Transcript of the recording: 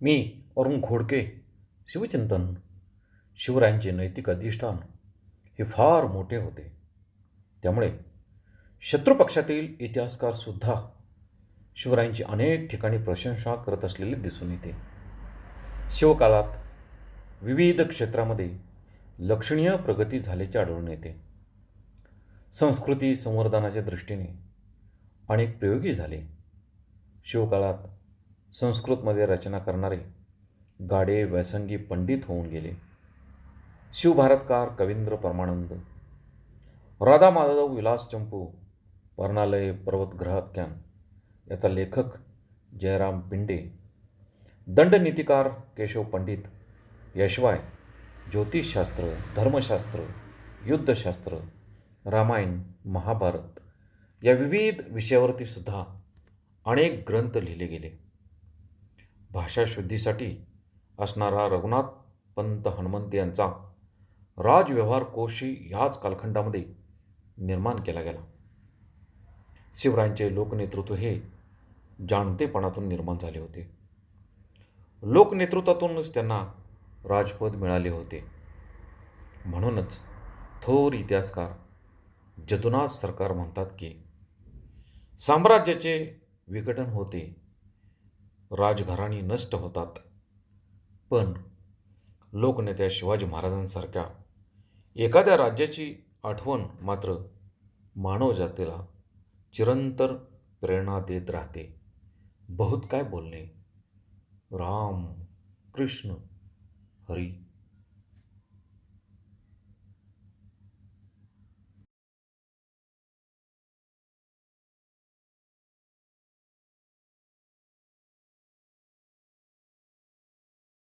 मी अरुण घोडके शिवचिंतन शिवरायांचे नैतिक अधिष्ठान हे फार मोठे होते. त्यामुळे शत्रुपक्षातील इतिहासकारसुद्धा शिवरायांची अनेक ठिकाणी प्रशंसा करत असलेले दिसून येते. शिवकाळात विविध क्षेत्रामध्ये लक्षणीय प्रगती झाल्याचे आढळून येते. संस्कृती संवर्धनाच्या दृष्टीने अनेक प्रयोगी झाले. शिवकाळात संस्कृतमध्ये रचना करणारे गाडे व्यासंगी पंडित होऊन गेले. शिवभारतकार कवींद्र परमानंद राधा माधव विलास चंपू वर्णालय पर्वतग्रहाख्यान याचा लेखक जयराम पिंडे दंडनीतिकार केशव पंडित यशवाय ज्योतिषशास्त्र धर्मशास्त्र युद्धशास्त्र रामायण महाभारत या विविध विषयावरती सुद्धा अनेक ग्रंथ लिहिले गेले. भाषाशुद्धीसाठी असणारा रघुनाथ पंत हनुमंत यांचा राजव्यवहार कोशी ह्याच कालखंडामध्ये निर्माण केला गेला. शिवरायांचे लोकनेतृत्व हे जाणतेपणातून निर्माण झाले होते. लोकनेतृत्वातूनच त्यांना राजपद मिळाले होते. म्हणूनच थोर इतिहासकार जदुनाथ सरकार म्हणतात की साम्राज्याचे विघटन होते राजघराणी नष्ट होतात. पण लोकनेत्या शिवाजी महाराजांसारख्या एखाद्या राज्याची आठवण मात्र मानवजातीला चिरंतर प्रेरणा देत राहते. बहुत काय बोलणे? राम कृष्ण हरी